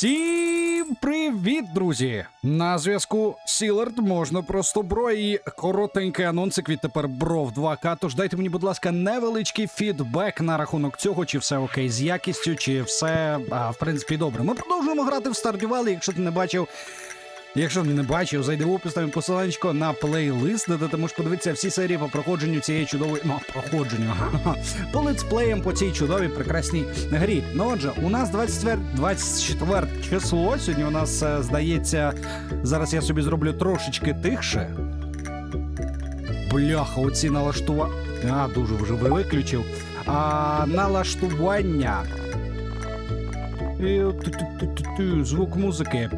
Всім привіт, друзі! На зв'язку Сілард можна просто бро і коротенький анонсик відтепер бро в 2К. Тож дайте мені, будь ласка, невеличкий фідбек на рахунок цього, чи все окей з якістю, чи все а, в принципі добре. Ми продовжуємо грати в Stardew якщо ти не бачив. Якщо не бачив, зайди в опис там посиланнячко на плейлист, де ти можеш подивитися всі серії по проходженню цієї чудової ну, проходженню по летсплеям по цій чудовій прекрасній грі. Ну отже, у нас 24, 24 число. Сьогодні у нас е, здається, зараз я собі зроблю трошечки тихше. Бляха, оці налаштування. А, дуже вже виключив. А, налаштування. Звук музики.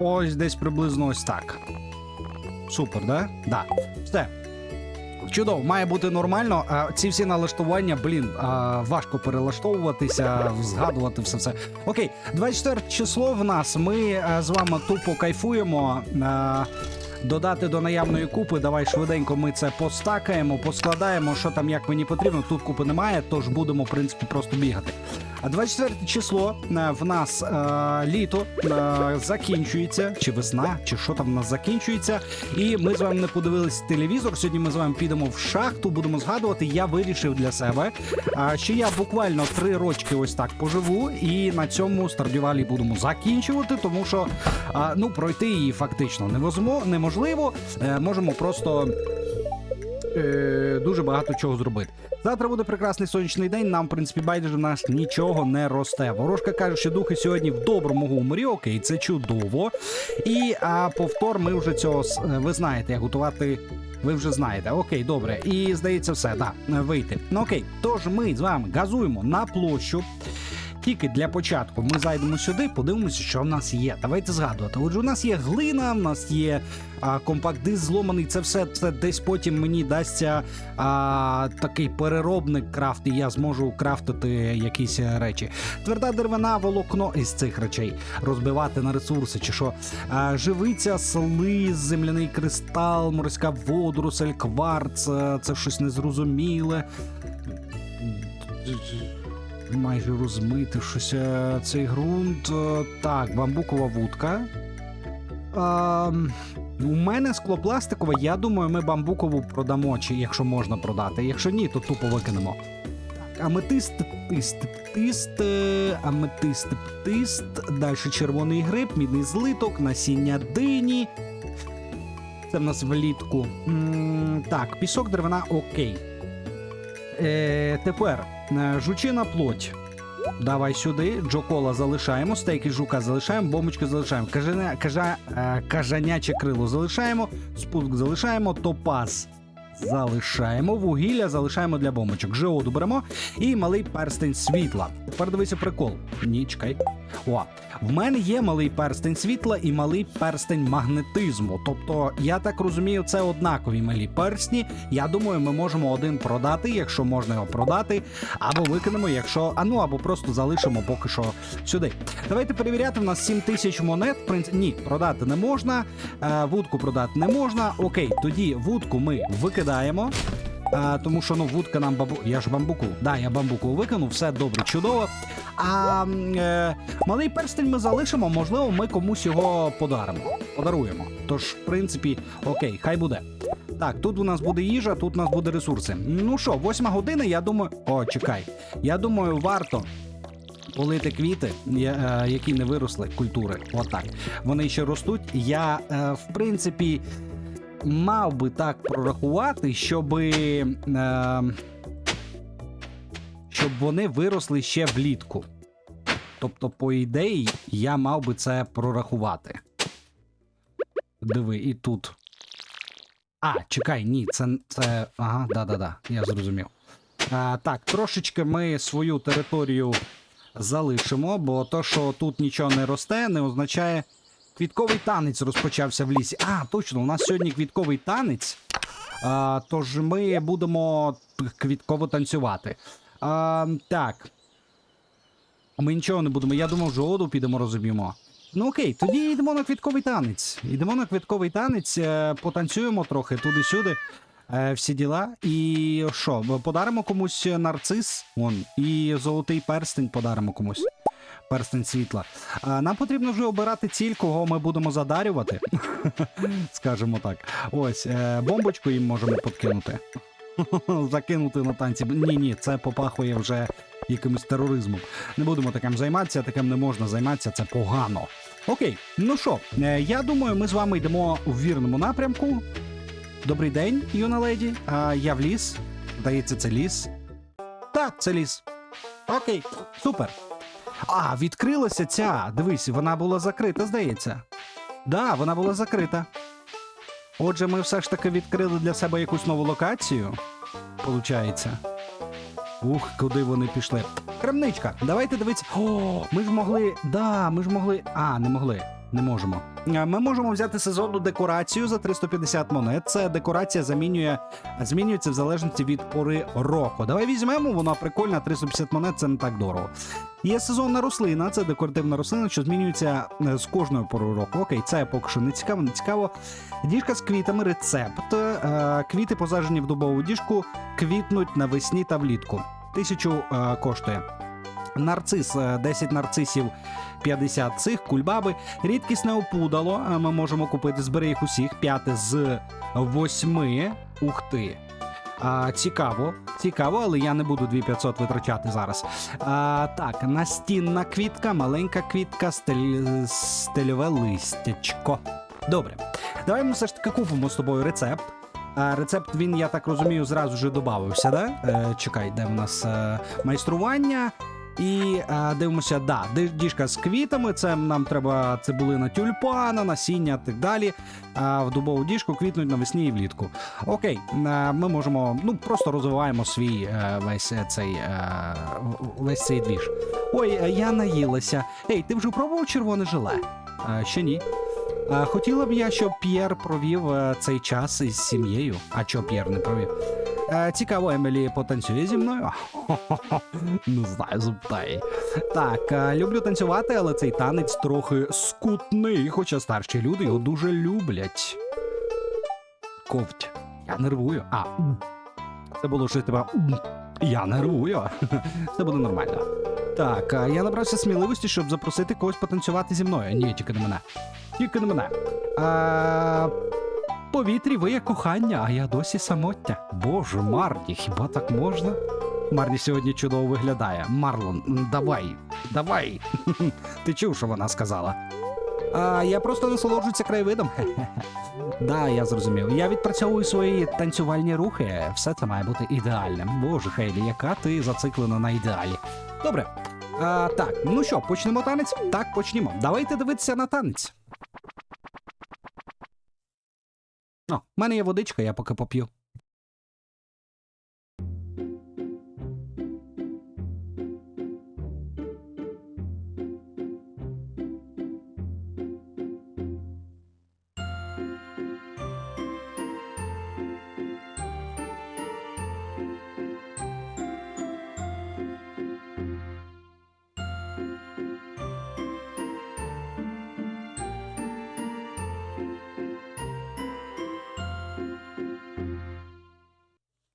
Ось десь приблизно ось так. Супер, да? Да. Все. Чудово, має бути нормально. А ці всі налаштування, блін, а, важко перелаштовуватися, згадувати все це. Окей, 24 число в нас. Ми з вами тупо кайфуємо. А, Додати до наявної купи, давай швиденько ми це постакаємо, поскладаємо, що там як мені потрібно. Тут купи немає, тож будемо, в принципі, просто бігати. А 24 число е, в нас е, літо е, закінчується, чи весна, чи що там в нас закінчується. І ми з вами не подивились телевізор. Сьогодні ми з вами підемо в шахту, будемо згадувати. Я вирішив для себе, що я буквально три рочки ось так поживу, і на цьому стардювалі будемо закінчувати, тому що ну пройти її фактично невозмо, неможливо. Можемо просто е, дуже багато чого зробити. Завтра буде прекрасний сонячний день. Нам, в принципі, байдуже нас нічого не росте. Ворожка каже, що духи сьогодні в доброму гуморі. Окей, це чудово. І а повтор, ми вже цього е, ви знаєте, як готувати. Ви вже знаєте, окей, добре. І здається, все, да, вийти. Ну окей, тож ми з вами газуємо на площу. Тільки для початку ми зайдемо сюди, подивимося, що в нас є. Давайте згадувати. Отже, у нас є глина, в нас є компакт-диск зломаний. Це все це десь потім мені дасться а, такий переробник крафт, і я зможу крафтити якісь е, речі. Тверда деревина, волокно із цих речей розбивати на ресурси, чи що. А, живиця, слиз, земляний кристал, морська водоросль, кварц, е, це щось незрозуміле майже розмити щось. е, Цей ґрунт. е, Так, бамбукова вудка. А, у мене склопластикове, я думаю, ми бамбукову продамо, чи якщо можна продати. Якщо ні, то тупо викинемо. Аметист, тист, тист, е, аметист, тист, далі червоний гриб, мідний злиток, насіння дині. Це в нас влітку. М, Так, пісок, деревина, окей. Е, тепер жучина плоть. Давай сюди. Джокола залишаємо, стейки жука залишаємо, бомбочки залишаємо. Кажаня, кажа, е, кажаняче крило залишаємо, спуск залишаємо, топаз залишаємо, вугілля залишаємо для бомбочок. Жеоду беремо і малий перстень світла. Тепер дивися прикол. Ні, чекай. О, в мене є малий перстень світла і малий перстень магнетизму. Тобто, я так розумію, це однакові малі персні. Я думаю, ми можемо один продати, якщо можна його продати, або викинемо, якщо. А ну або просто залишимо поки що сюди. Давайте перевіряти. В нас 7 тисяч монет. В принципі, ні, продати не можна. Е, вудку продати не можна. Окей, тоді вудку ми викидаємо. А, тому що ну вудка нам бабу. Я ж бамбуку. Да, я бамбуку викинув, все добре, чудово. А е, малий перстень ми залишимо, можливо, ми комусь його подаримо. Подаруємо. Тож, в принципі, окей, хай буде. Так, тут у нас буде їжа, тут у нас буде ресурси. Ну що, восьма година, я думаю. О, чекай. Я думаю, варто. Полити квіти, е, які не виросли, культури. Отак. Вони ще ростуть. Я, е, в принципі, мав би так прорахувати, щоб, е, щоб вони виросли ще влітку. Тобто, по ідеї, я мав би це прорахувати. Диви, і тут. А, чекай, ні, це. це... Ага, да-да-да, я зрозумів. А, так, трошечки ми свою територію залишимо, бо то, що тут нічого не росте, не означає. Квітковий танець розпочався в лісі. А, точно, у нас сьогодні квітковий танець. А, тож ми будемо квітково танцювати. А, так. Ми нічого не будемо. Я думав, жоду підемо розуміємо. Ну окей, тоді йдемо на квітковий танець. Йдемо на квітковий танець, е, потанцюємо трохи туди-сюди. е, всі діла. І що, подаримо комусь нарцис, вон, і золотий перстень подаримо комусь. Перстень світла. Нам потрібно вже обирати ціль, кого ми будемо задарювати. Скажімо так. Ось, е, бомбочку їм можемо подкинути. Закинути на танці. Ні, ні, це попахує вже якимось тероризмом. Не будемо таким займатися, таким не можна займатися, це погано. Окей, ну що, е, я думаю, ми з вами йдемо у вірному напрямку. Добрий день, юна леді. А, я в ліс. Здається, це ліс. Так, це ліс. Окей, супер. А, відкрилася ця. Дивись, вона була закрита, здається. Да, вона була закрита. Отже, ми все ж таки відкрили для себе якусь нову локацію. Получається. Ух, куди вони пішли. Крамничка, давайте дивитися. О, ми ж могли. Да, ми ж могли. А, не могли. Не можемо. Ми можемо взяти сезонну декорацію за 350 монет. Це декорація замінює, змінюється в залежності від пори року. Давай візьмемо, вона прикольна, 350 монет це не так дорого. Є сезонна рослина, це декоративна рослина, що змінюється е, з кожною порою року. Окей, це поки що не цікаво, не цікаво. Діжка з квітами, рецепт. Е, Квіти посаджені в дубову діжку, квітнуть навесні та влітку. Тисячу е, коштує. Нарцис, е, 10 нарцисів, 50 цих, кульбаби. Рідкісне опудало. Ми можемо купити. Збери їх усіх. П'яте з восьми. Ух ти. А, цікаво, цікаво, але я не буду 2500 витрачати зараз. А, так, настінна квітка, маленька квітка, стель... стельове листячко. Добре. Давай ми все ж таки купимо з тобою рецепт. А, рецепт він, я так розумію, зразу вже додався, да? Е, чекай, де в нас е, майстрування. І е, дивимося, да, діжка з квітами. Це нам треба цибулина тюльпана, насіння так далі. А в дубову діжку квітнуть навесні і влітку. Окей, е, ми можемо, ну просто розвиваємо свій е, весь е, цей е, весь цей двіж. Ой, е, я наїлася. Ей, ти вже пробував червоне желе? Е, ще ні. Е, Хотіла б я, щоб П'єр провів е, цей час із сім'єю. А чого П'єр не провів? Е, Цікаво, Емілі потанцює зі мною. Не знаю, запитай. Так, е, люблю танцювати, але цей танець трохи скутний, хоча старші люди його дуже люблять. Ковть. Я нервую. А. Це було щось тебе. Я нервую. Це буде нормально. Так, я набрався сміливості, щоб запросити когось потанцювати зі мною. Ні, тільки не мене. Тільки не мене. А... Повітрі виє кохання, а я досі самотня. Боже, Марні, хіба так можна? Марні сьогодні чудово виглядає. Марлон, давай, давай. Ти чув, що вона сказала? А я просто насолоджуюся краєвидом. Да, я зрозумів. Я відпрацьовую свої танцювальні рухи. Все це має бути ідеальним. Боже, Хейлі, яка ти зациклена на ідеалі. Добре. А, так, ну що, почнемо танець? Так, почнімо. Давайте дивитися на танець. О, в мене є водичка, я поки поп'ю.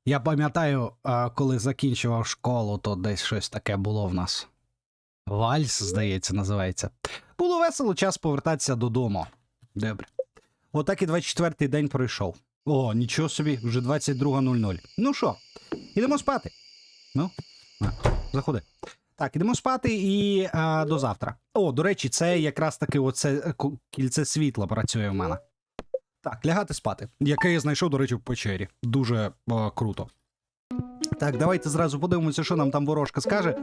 Я пам'ятаю, коли закінчував школу, то десь щось таке було в нас. Вальс, здається, називається. Було весело, час повертатися додому. Добре. Отак і 24-й день пройшов. О, нічого собі, вже 22.00. Ну що, ідемо спати. Ну, заходи. Так, ідемо спати і а, до завтра. О, до речі, це якраз таки оце е, кільце світла працює в мене. Так, лягати спати. Яке я знайшов, до речі, в печері. Дуже о, круто. Так, давайте зразу подивимося, що нам там ворожка скаже.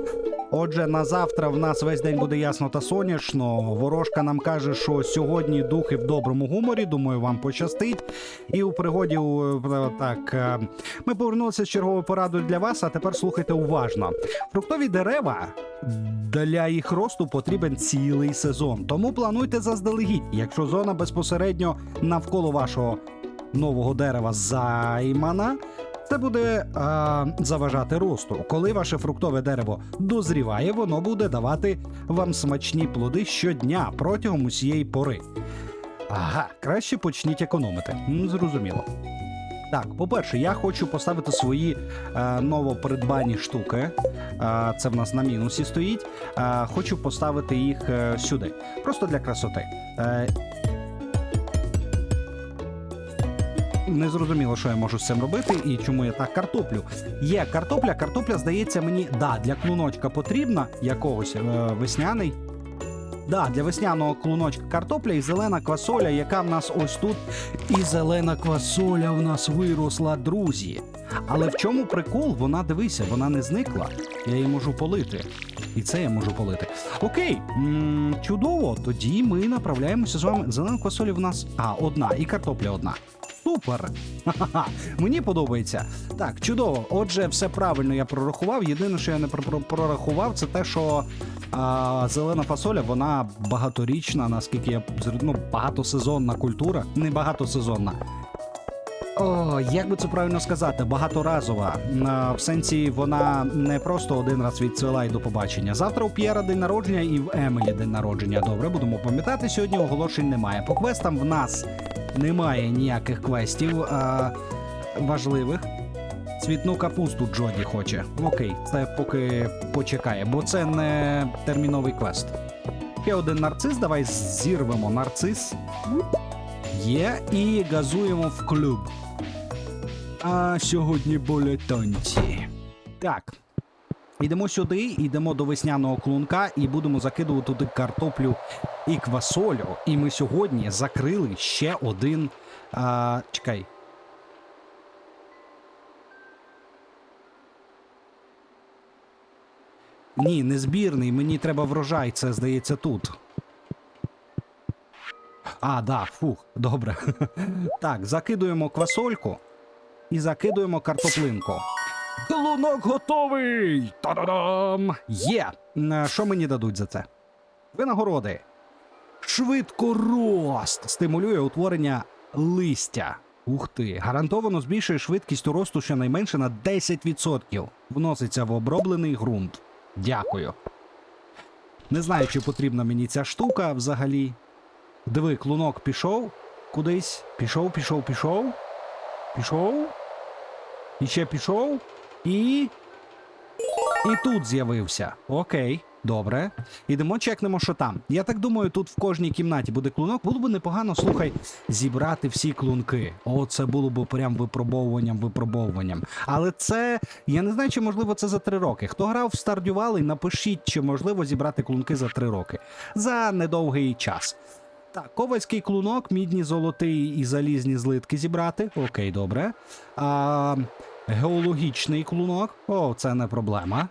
Отже, на завтра в нас весь день буде ясно та сонячно. Ворожка нам каже, що сьогодні духи в доброму гуморі. Думаю, вам пощастить. І у пригоді так е, ми повернулися з черговою порадою для вас. А тепер слухайте уважно. Фруктові дерева для їх росту потрібен цілий сезон. Тому плануйте заздалегідь. Якщо зона безпосередньо навколо вашого нового дерева займана. Це буде а, заважати росту. Коли ваше фруктове дерево дозріває, воно буде давати вам смачні плоди щодня протягом усієї пори. Ага, краще почніть економити. Зрозуміло. Так, по-перше, я хочу поставити свої е, новопридбані штуки. Е, це в нас на мінусі стоїть. Е, хочу поставити їх е, сюди. Просто для красоти. Е, не зрозуміло, що я можу з цим робити і чому я так картоплю. Є картопля, картопля, здається, мені да, для клуночка потрібна якогось е, весняний. Да, для весняного клуночка картопля і зелена квасоля, яка в нас ось тут. І зелена квасоля в нас виросла, друзі. Але в чому прикол? Вона дивися, вона не зникла. Я її можу полити. І це я можу полити. Окей, м, чудово. Тоді ми направляємося з вами. Зелена квасоля в нас а, одна, і картопля одна. Супер! Ха-ха-ха. Мені подобається. Так, чудово. Отже, все правильно я прорахував. Єдине, що я не про- про- прорахував, це те, що а, зелена фасоля, вона багаторічна, наскільки я ну, багатосезонна культура, не багатосезонна. О, як би це правильно сказати, багаторазова. В сенсі вона не просто один раз відцвела і до побачення. Завтра у П'єра день народження і в Емелі день народження. Добре, будемо пам'ятати. Сьогодні оголошень немає. По квестам в нас немає ніяких квестів а, важливих. Цвітну капусту Джоді хоче. Окей, це поки почекає, бо це не терміновий квест. Ще один нарцис, давай зірвемо нарцис. Є і газуємо в клуб. А сьогодні болять. Так. Йдемо сюди, йдемо до весняного клунка і будемо закидувати туди картоплю і квасолю. І ми сьогодні закрили ще один. А, чекай. Ні, не збірний, мені треба врожай, це здається тут. А, да, фух, добре. так, закидуємо квасольку і закидуємо картоплинку. Клунок готовий! Та-да-дам! Є! Е, Що мені дадуть за це? Винагороди. Швидкорост стимулює утворення листя. Ух ти, гарантовано збільшує швидкість росту щонайменше на 10%. Вноситься в оброблений ґрунт. Дякую. Не знаю, чи потрібна мені ця штука взагалі. Диви, клунок пішов кудись. Пішов, пішов, пішов. Пішов. І ще пішов. І. І тут з'явився. Окей, добре. Ідемо, чекнемо, що там. Я так думаю, тут в кожній кімнаті буде клунок. Було б непогано, слухай, зібрати всі клунки. О, це було б прям випробовуванням, випробовуванням. Але це. Я не знаю, чи можливо це за три роки. Хто грав в Stardew напишіть, чи можливо зібрати клунки за три роки. За недовгий час. Так, ковальський клунок, мідні, золотий і залізні злитки зібрати. Окей, добре. А, геологічний клунок. О, це не проблема.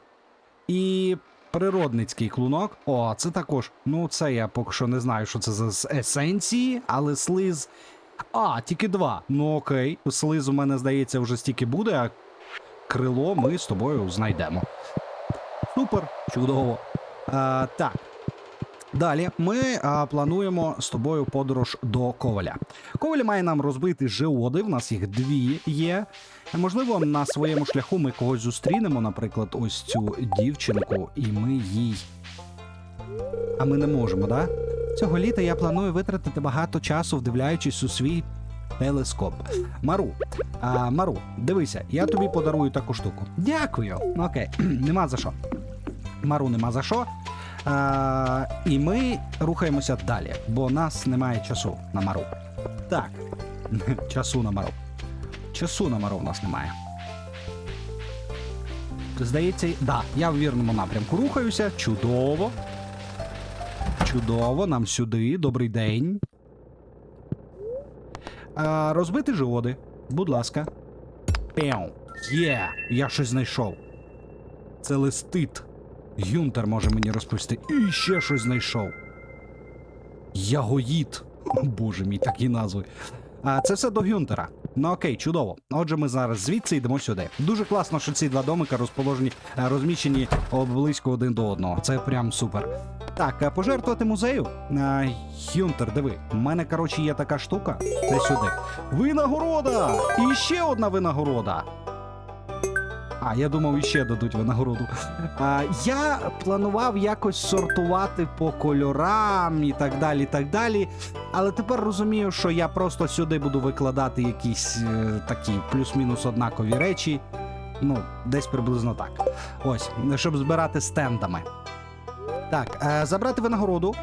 І природницький клунок. О, це також. Ну, це я поки що не знаю, що це за есенції, але слиз. А, тільки два. Ну окей. Слиз у мене, здається, вже стільки буде, а крило ми з тобою знайдемо. Супер, чудово. А, так. Далі ми а, плануємо з тобою подорож до Коваля. Коваль має нам розбити жеоди, в нас їх дві є. Можливо, на своєму шляху ми когось зустрінемо, наприклад, ось цю дівчинку, і ми їй. А ми не можемо, да? Цього літа я планую витратити багато часу, вдивляючись у свій телескоп. Мару, а, Мару, дивися, я тобі подарую таку штуку. Дякую. Окей, нема за що. Мару нема за що. А, і ми рухаємося далі, бо нас немає часу на мару. Так, часу на мару. Часу на мару в нас немає. Здається, да, я в вірному напрямку рухаюся. Чудово. Чудово, нам сюди. Добрий день. А, розбити живоди. Будь ласка. Пеу. Є, я щось знайшов. Це листит. Гюнтер може мені розповісти. І ще щось знайшов. Ягоїд. Боже мій, такі назви. А це все до Гюнтера. Ну окей, чудово. Отже, ми зараз звідси йдемо сюди. Дуже класно, що ці два домика розположені, е, розміщені близько один до одного. Це прям супер. Так, е, пожертвувати музею. Е, Гюнтер, диви, у мене, коротше, є така штука. Це сюди. Винагорода! І ще одна винагорода. А, я думав, іще дадуть винагороду. А, я планував якось сортувати по кольорам і так далі. так далі. Але тепер розумію, що я просто сюди буду викладати якісь е, такі плюс-мінус однакові речі. Ну, десь приблизно так. Ось, щоб збирати стендами. Так, е, забрати винагороду.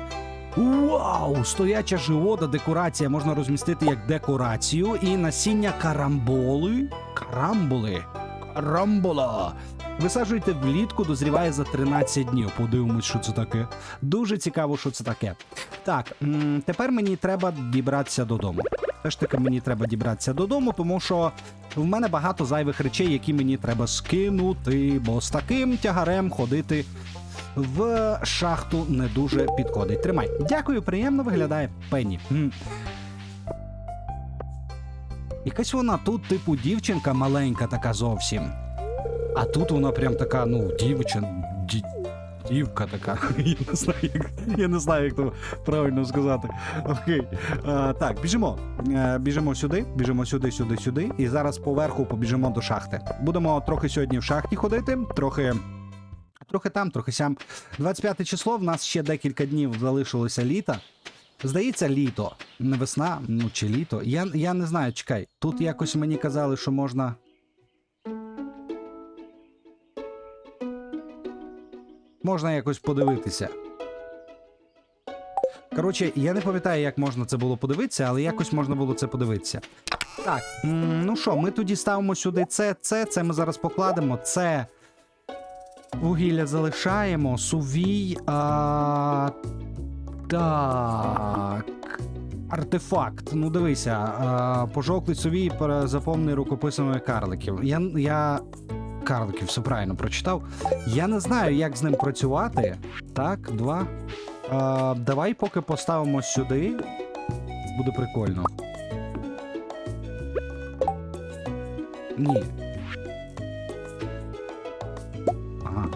Вау! Стояча живода, декорація можна розмістити як декорацію. І насіння карамболи. Карамболи. Карамбола. Висаджуйте влітку, дозріває за 13 днів. Подивимось, що це таке. Дуже цікаво, що це таке. Так, тепер мені треба дібратися додому. Все ж таки, мені треба дібратися додому, тому що в мене багато зайвих речей, які мені треба скинути, бо з таким тягарем ходити в шахту не дуже підходить. Тримай. Дякую, приємно виглядає Пенні. Якась вона тут, типу, дівчинка маленька така зовсім. А тут вона прям така, ну, дівчин. ді- Дівка така. Я не знаю, як, я не знаю, як то правильно сказати. Окей. А, так, біжимо. Е, біжимо сюди, біжимо сюди, сюди, сюди. І зараз поверху побіжимо до шахти. Будемо трохи сьогодні в шахті ходити, трохи. Трохи там, трохи сям. 25 число. В нас ще декілька днів залишилося літа. Здається, літо. Не весна, ну чи літо. Я, я не знаю, чекай. Тут якось мені казали, що можна. Можна якось подивитися. Коротше, я не пам'ятаю, як можна це було подивитися, але якось можна було це подивитися. Так, ну що, ми тоді ставимо сюди це, це, це ми зараз покладемо. Це вугілля залишаємо. Сувій. А... Так. Артефакт. Ну дивися, пожовклий сувій пере- заповнений рукописами карликів. Я, я карликів, все правильно прочитав. Я не знаю, як з ним працювати. Так, два. А, давай поки поставимо сюди. Буде прикольно. Ні.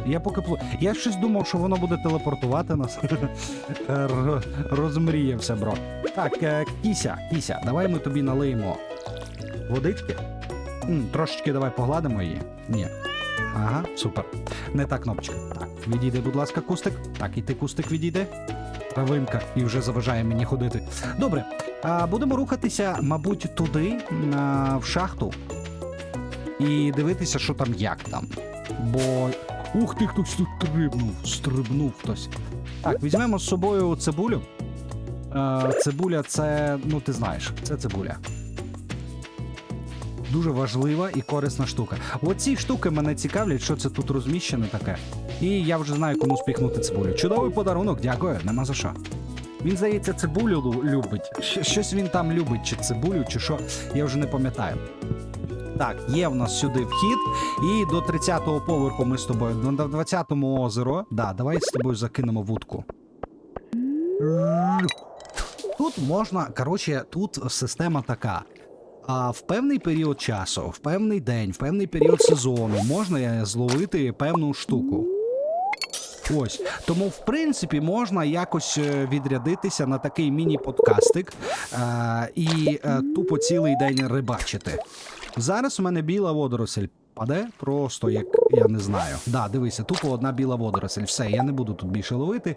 Я поки плу... Я щось думав, що воно буде телепортувати нас. Розмріявся, бро. Так, е, кіся, кіся, давай ми тобі налиємо водички. Трошечки давай погладимо її. Ні. Ага, супер. Не та кнопочка. Так, відійди, будь ласка, кустик. Так, і ти кустик відійде. Травинка і вже заважає мені ходити. Добре, а, будемо рухатися, мабуть, туди, на, в шахту. І дивитися, що там як там. Бо. Ух ти, хтось тут стрибнув, стрибнув хтось. Так, візьмемо з собою цибулю. Е, цибуля це, ну ти знаєш, це цибуля. Дуже важлива і корисна штука. Оці штуки мене цікавлять, що це тут розміщене таке. І я вже знаю, кому спіхнути цибулю. Чудовий подарунок, дякую, нема за що. Він, здається, цибулю любить. Щось він там любить, чи цибулю, чи що, я вже не пам'ятаю. Так, є в нас сюди вхід, і до 30-го поверху ми з тобою. На 20-му озеро. Да, давай з тобою закинемо вудку. Тут можна, коротше, тут система така. А в певний період часу, в певний день, в певний період сезону можна зловити певну штуку. Ось тому, в принципі, можна якось е, відрядитися на такий міні-подкастик е, і е, тупо цілий день рибачити. Зараз у мене біла водоросль паде, просто як я не знаю. Да, дивися, тупо одна біла водоросль. Все, я не буду тут більше ловити.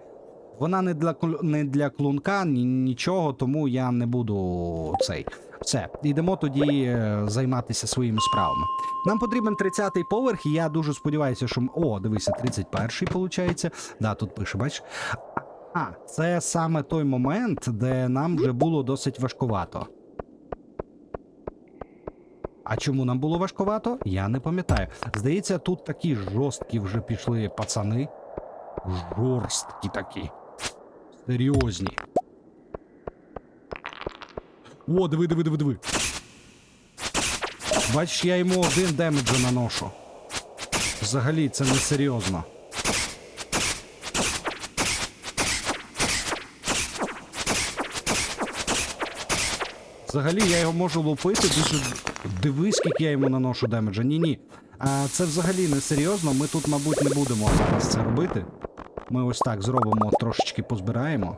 Вона не для не для клунка, ні, нічого, тому я не буду цей. Все, йдемо тоді е, займатися своїми справами. Нам потрібен 30-й поверх, і я дуже сподіваюся, що. О, дивися, 31-й, виходить. Да, тут пише, бачиш. А, це саме той момент, де нам вже було досить важкувато. А чому нам було важкувато? Я не пам'ятаю. Здається, тут такі жорсткі вже пішли пацани. Жорсткі такі. Серйозні. О, диви, диви, диви, диви. Бачиш, я йому один демеджа наношу. Взагалі, це не серйозно. Взагалі я його можу лупити дуже. Дивись, скільки я йому наношу демеджа. Ні, ні. А це взагалі не серйозно. Ми тут, мабуть, не будемо зараз це робити. Ми ось так зробимо, трошечки позбираємо.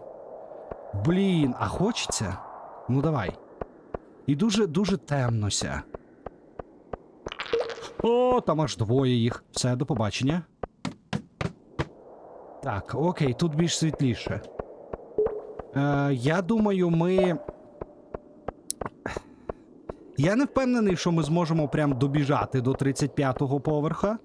Блін, а хочеться? Ну давай. І дуже дуже темнося. О, там аж двоє їх. Все, до побачення. Так, окей, тут більш світліше. Е, я думаю, ми. Я не впевнений, що ми зможемо прям добіжати до 35-го поверха.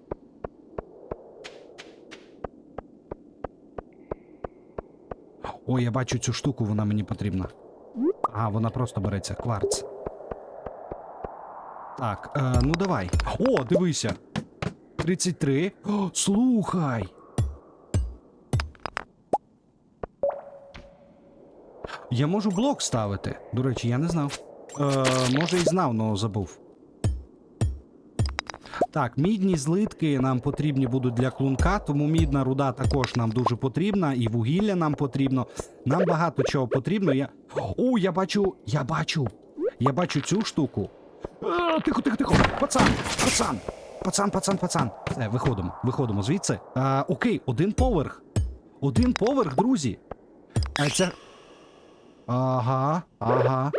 Ой, я бачу цю штуку, вона мені потрібна. А, вона просто береться, кварц. Так, е, ну давай. О, дивися. 33. О, слухай. Я можу блок ставити. До речі, я не знав. Е, може і знав, але забув. Так, мідні злитки нам потрібні будуть для клунка, тому мідна руда також нам дуже потрібна, і вугілля нам потрібно. Нам багато чого потрібно. Я. О, я бачу, я бачу. Я бачу цю штуку. А, тихо, тихо, тихо. Пацан, пацан. Пацан, пацан, пацан. Все, виходимо, виходимо звідси. А, окей, один поверх. Один поверх, друзі. А це. Ага, ага.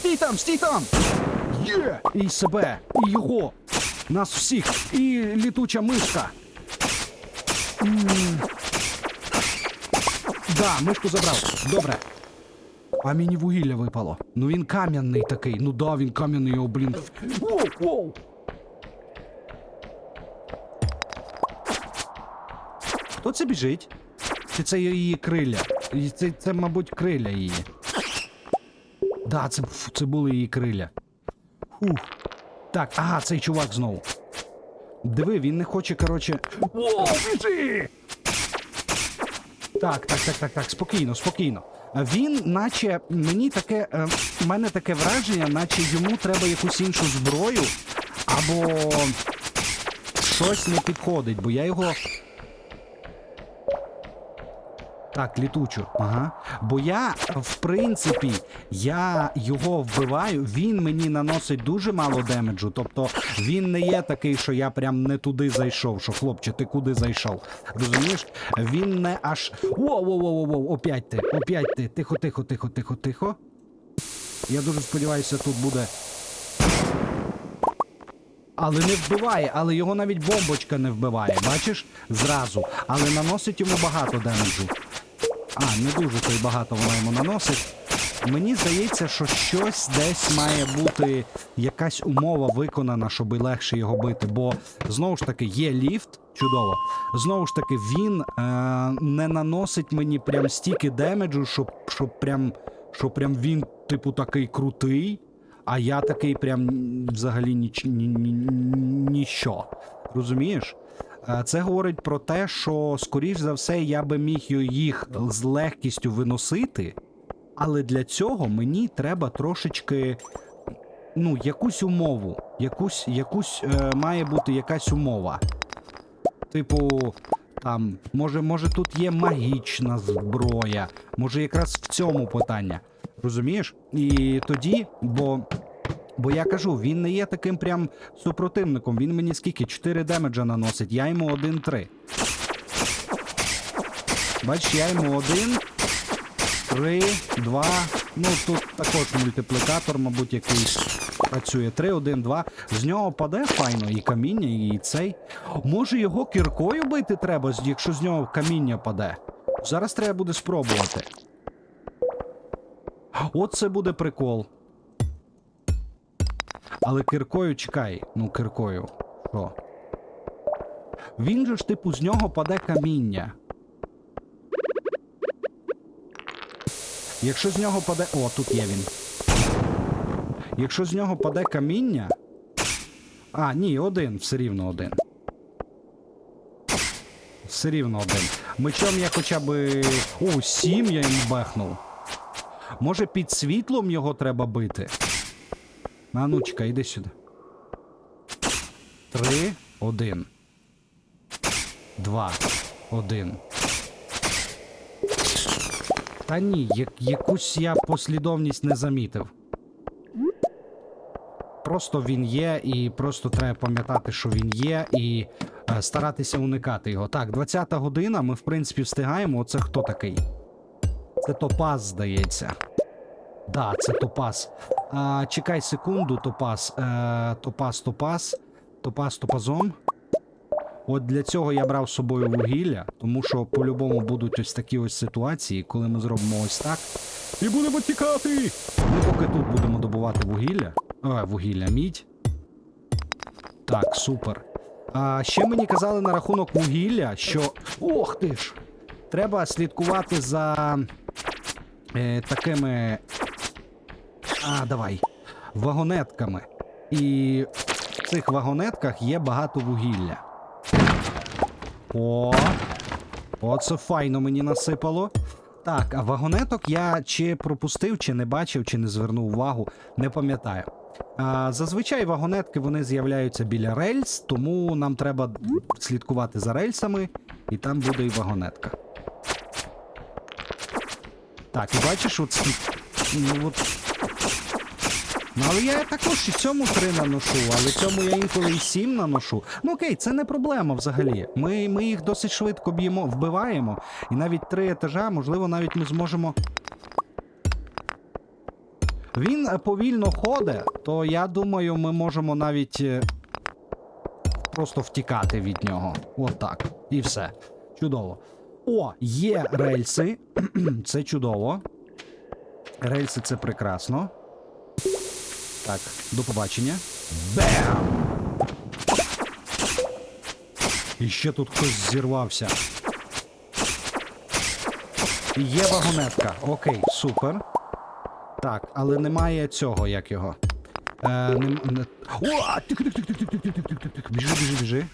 Стій там, стій там! Є! І себе, і його, нас всіх, і літуча мишка. М. Да, мишку забрав. Добре. А мені вугілля випало. Ну він кам'яний такий. Ну да, він кам'яний, його, блін. Воу, воу. Хто це біжить? Чи це її криля? І Це, це мабуть, криля її. Да, це, це були її криля. Фух. Так, ага, цей чувак знову. Диви, він не хоче, коротше. О, біжи! Так, так, так, так, так, спокійно, спокійно. Він, наче, мені таке, е, в мене таке враження, наче йому треба якусь іншу зброю, або щось не підходить, бо я його. Так, літучу, ага. Бо я, в принципі, я його вбиваю, він мені наносить дуже мало демеджу. Тобто він не є такий, що я прям не туди зайшов. Що хлопче, ти куди зайшов? Розумієш? Він не аж. Воу, воу, воу, воу, опять ти, опять ти. Тихо, тихо, тихо, тихо, тихо. Я дуже сподіваюся, тут буде. Але не вбиває, але його навіть бомбочка не вбиває, бачиш? Зразу. Але наносить йому багато демеджу. А, не дуже то й багато вона йому наносить. Мені здається, що щось десь має бути якась умова виконана, щоб легше його бити. Бо знову ж таки є ліфт, чудово. Знову ж таки, він е- не наносить мені прям стільки демеджу, щоб, щоб прям, щоб прям він, типу, такий крутий. А я такий прям взагалі ніч, ні, ні, ніщо. Розумієш? Е, Це говорить про те, що, скоріш за все, я би міг їх з легкістю виносити, але для цього мені треба трошечки. Ну, якусь умову. Якусь, якусь е, має бути якась умова. Типу, там, може, може тут є магічна зброя, може якраз в цьому питання. Розумієш? І тоді, бо. Бо я кажу, він не є таким прям супротивником. Він мені скільки? 4 демеджа наносить, я йому 1-3. Бачиш, я йому 1, 3, 2. Ну тут також мультиплікатор, мабуть, якийсь працює. 3, 1, 2. З нього паде файно і каміння, і цей. Може його кіркою бити треба, якщо з нього каміння паде. Зараз треба буде спробувати. От це буде прикол. Але киркою чекай, ну киркою. Що? Він же ж, типу, з нього паде каміння. Якщо з нього паде. О, тут є він. Якщо з нього паде каміння. А, ні, один, все рівно один. Все рівно один. Мечом я хоча би. О, сім я йому бехнув. Може під світлом його треба бити? А ну чекай, іди сюди. Три, один. Два, один. Та ні, я, якусь я послідовність не замітив. Просто він є, і просто треба пам'ятати, що він є, і е, старатися уникати його. Так, 20-та година, ми в принципі встигаємо. Оце хто такий? Це Топаз, здається. Да, це Топаз. А, чекай секунду, топаз. Е, топаз, топаз. Топаз топазом. От для цього я брав з собою вугілля, тому що по-любому будуть ось такі ось ситуації, коли ми зробимо ось так. І будемо тікати! Ми поки тут будемо добувати вугілля. О, вугілля, мідь. Так, супер. А ще мені казали на рахунок вугілля, що. Ох ти ж! Треба слідкувати за е, такими. А, давай. Вагонетками. І в цих вагонетках є багато вугілля. О! Оце файно мені насипало. Так, а вагонеток я чи пропустив, чи не бачив, чи не звернув увагу, не пам'ятаю. А, зазвичай вагонетки вони з'являються біля рельс, тому нам треба слідкувати за рельсами, і там буде і вагонетка. Так, і бачиш, от. Ну, от... Ну, але я також і цьому три наношу, але цьому я інколи і сім наношу. Ну окей, це не проблема взагалі. Ми, ми їх досить швидко б'ємо, вбиваємо, і навіть три етажа, можливо, навіть ми зможемо. Він е, повільно ходить, то я думаю, ми можемо навіть е, просто втікати від нього. Отак. І все. Чудово. О, є рельси. це чудово. Рельси це прекрасно. Так, до побачення. Бем! І ще тут хтось зірвався. Є вагонетка. Окей, супер. Так, але немає цього, як його. Е, не... О! Біжи, біжи, біжи.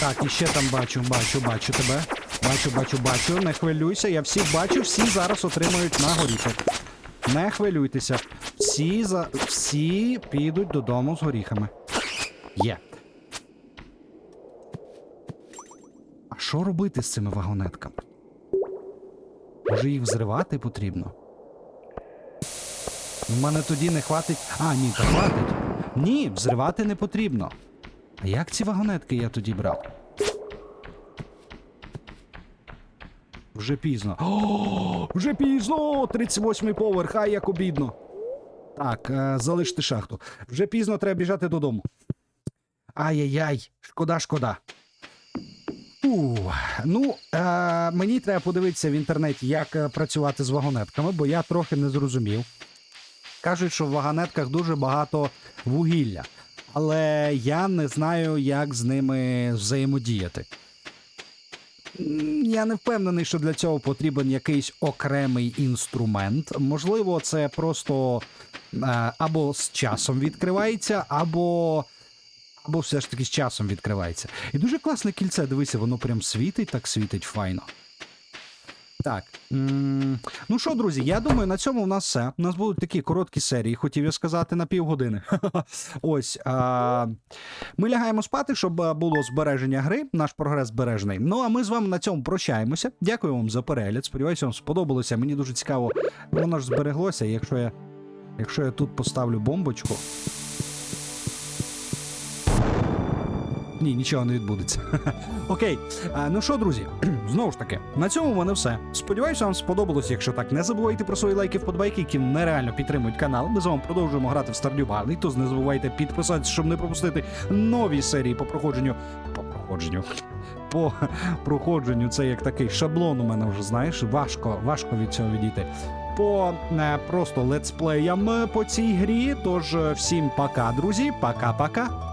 Так, і ще там бачу, бачу, бачу тебе. Бачу, бачу, бачу. Не хвилюйся, я всіх бачу, всі зараз отримають на горіхи. Не хвилюйтеся. Всі за всі підуть додому з горіхами. Є. А що робити з цими вагонетками? Може їх взривати потрібно? У мене тоді не хватить. А, ні, та хватить. Ні, взривати не потрібно. А як ці вагонетки я тоді брав? Вже пізно. О, вже пізно! 38-й поверх, ай як обідно. Так, е, залиште шахту. Вже пізно треба біжати додому. Ай-яй-яй, шкода, шкода. Фу. Ну, е, мені треба подивитися в інтернеті, як е, працювати з вагонетками, бо я трохи не зрозумів. Кажуть, що в вагонетках дуже багато вугілля, але я не знаю, як з ними взаємодіяти. Я не впевнений, що для цього потрібен якийсь окремий інструмент. Можливо, це просто е, або з часом відкривається, або. Або все ж таки з часом відкривається. І дуже класне кільце, дивися, воно прям світить, так світить файно. Так. Ну що, друзі, я думаю, на цьому у нас все. У нас будуть такі короткі серії, хотів я сказати, на півгодини. Ось. А, ми лягаємо спати, щоб було збереження гри, наш прогрес збережений. Ну а ми з вами на цьому прощаємося. Дякую вам за перегляд. Сподіваюся, вам сподобалося. Мені дуже цікаво, воно ж збереглося. Якщо я, якщо я тут поставлю бомбочку. Ні, нічого не відбудеться. Окей. А, ну що, друзі, знову ж таки, на цьому в мене все. Сподіваюся, вам сподобалось. Якщо так, не забувайте про свої лайки, вподобайки, які нереально підтримують канал. Ми з вами продовжуємо грати в Stardew Valley, Тож не забувайте підписатися, щоб не пропустити нові серії по проходженню. По проходженню. По проходженню це як такий шаблон у мене вже знаєш. Важко, важко від цього відійти. По е, просто летсплеям по цій грі. Тож е, всім пока, друзі. Пока-пока.